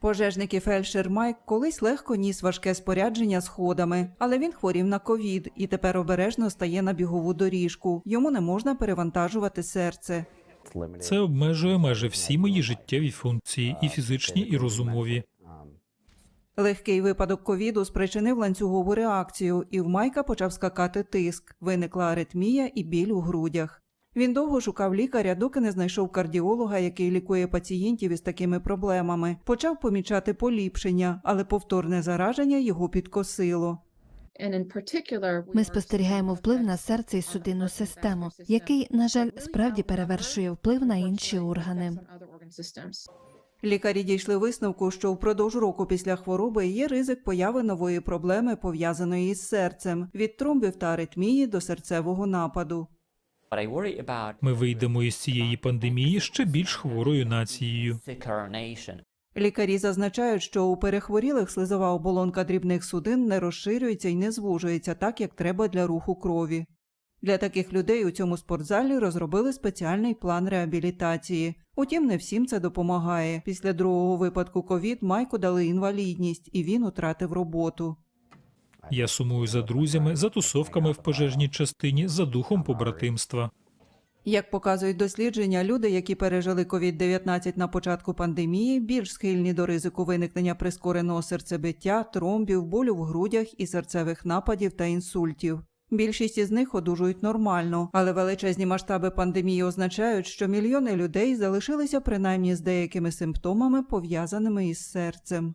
Пожежник і фельдшер Майк колись легко ніс важке спорядження сходами, але він хворів на ковід і тепер обережно стає на бігову доріжку. Йому не можна перевантажувати серце. Це обмежує майже всі мої життєві функції, і фізичні, і розумові. Легкий випадок ковіду спричинив ланцюгову реакцію, і в Майка почав скакати тиск. Виникла аритмія і біль у грудях. Він довго шукав лікаря, доки не знайшов кардіолога, який лікує пацієнтів із такими проблемами. Почав помічати поліпшення, але повторне зараження його підкосило. Ми спостерігаємо вплив на серце і судинну систему, який, на жаль, справді перевершує вплив на інші органи. Лікарі дійшли висновку, що впродовж року після хвороби є ризик появи нової проблеми, пов'язаної із серцем від тромбів та аритмії до серцевого нападу. Ми вийдемо із цієї пандемії ще більш хворою нацією. Лікарі зазначають, що у перехворілих слизова оболонка дрібних судин не розширюється і не звужується так, як треба для руху крові. Для таких людей у цьому спортзалі розробили спеціальний план реабілітації. Утім, не всім це допомагає. Після другого випадку ковід Майку дали інвалідність, і він утратив роботу. Я сумую за друзями, за тусовками в пожежній частині, за духом побратимства. Як показують дослідження, люди, які пережили COVID-19 на початку пандемії, більш схильні до ризику виникнення прискореного серцебиття, тромбів, болю в грудях і серцевих нападів та інсультів. Більшість із них одужують нормально, але величезні масштаби пандемії означають, що мільйони людей залишилися принаймні з деякими симптомами, пов'язаними із серцем.